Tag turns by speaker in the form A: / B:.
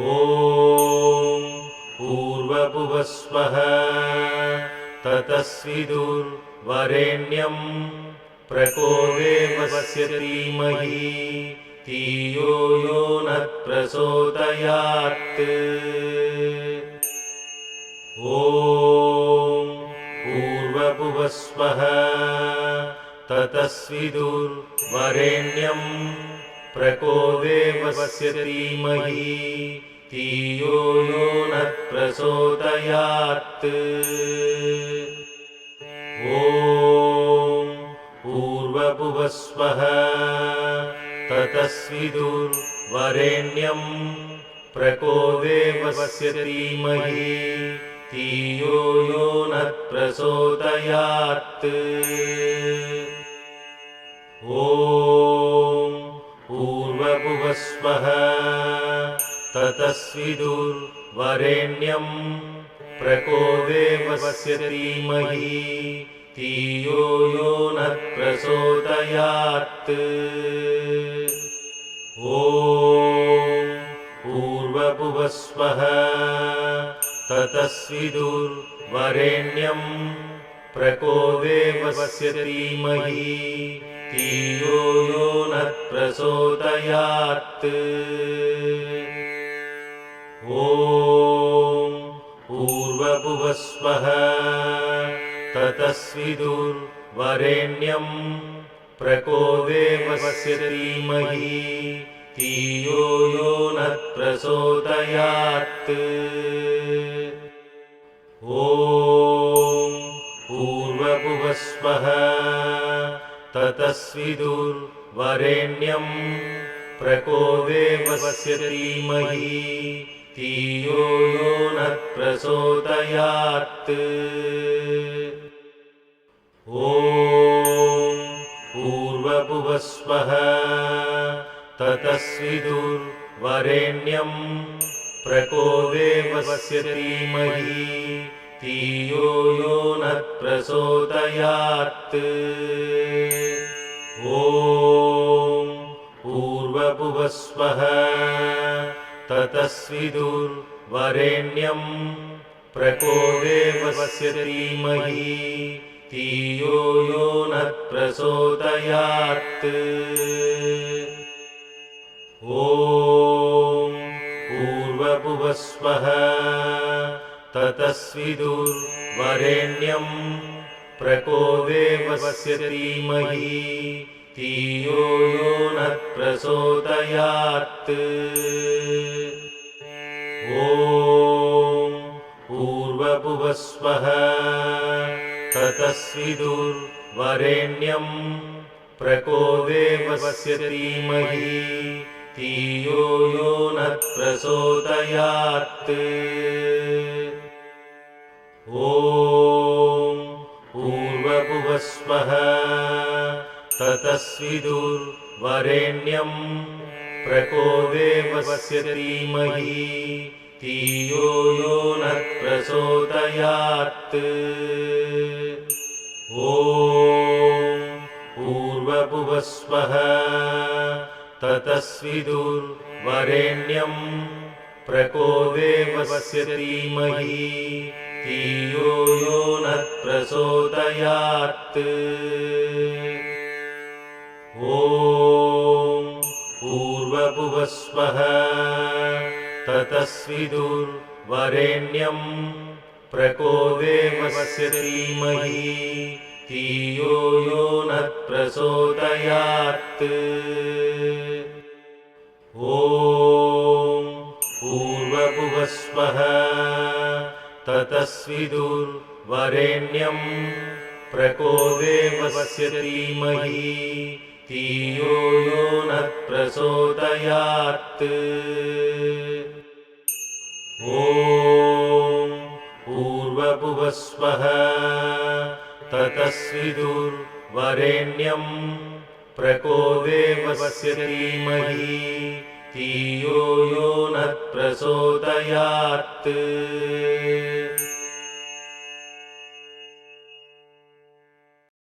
A: ॐ पूर्वभुवस्वः ततस्विदुर्वरेण्यम् प्रकोदेवस्य धीमहि धियो यो नः प्रचोदयात् ॐ पूर्वभुवस्वः ततस्विदुर्वरेण्यम् धियो यो नः प्रचोदयात्। ॐ पूर्वभुवस्वः ततस्विदुर्वरेण्यम् प्रकोदेवस्य धीमहि। धियो यो नः पूर्वभुवस्वः ततस्विदुर्वरेण्यम् प्रकोदेवस्य धीमहि। धियो यो नः प्रचोदयात्। ॐ पूर्वभुवस्वः ततस्विदुर्वरेण्यम् प्रकोदेवस्य धीमहि नः प्रचोदयात्। ॐ पूर्वभुवस्वः ततस्विदुर्वरेण्यम् प्रकोदेवस्य धीमहि। धियो यो नः प्रचोदयात् ततस्विदुर्वरेण्यम् प्रकोदेवस्य धीमहि धियो यो नः प्रचोदयात्। ॐ पूर्वभुवस्वः ततस्विदुर्वरेण्यम् प्रकोदेवस्य धीमहि धियो यो नः प्रचोदयात् ॐ पूर्वभुवस्वः ततस्विदुर्वरेण्यम् प्रकोदेवस्य धीमहि। धियो यो नः प्रचोदयात् ॐ पूर्वभुवस्वः ततस्विदुर्वरेण्यम् प्रकोदेवस्य धीमहि धियो यो नः प्रचोदयात्। ॐ पूर्वभुवस्वः ततस्विदुर्वरेण्यम् प्रकोदेवस्य धीमहि धियो यो नः प्रचोदयात् ॐ पूर्वभुवस्वः ततस्विदुर्वरेण्यम् प्रकोदेवस्य धीमहि यो नः प्रचोदयात्। ॐ पूर्वभुवस्वः ततस्विदुर्वरेण्यम् प्रकोदेवस्य धीमहि धियो यो नः प्रचोदयात्। ॐ पूर्वभुवस्वः ततस्विदुर्वरेण्यम् प्रकोदेवस्य धीमहि। धियो यो नः प्रचोदयात्। ॐ पूर्वभुवस्वः ततस्विदुर्वरेण्यम् प्रकोदेवस्य धीमहि धियो यो नः प्रचोदयात्। ॐ पूर्वभुवस्वः ततस्विदुर्वरेण्यम् प्रकोदेवस्य धीमहि धियो यो नः प्रचोदयात्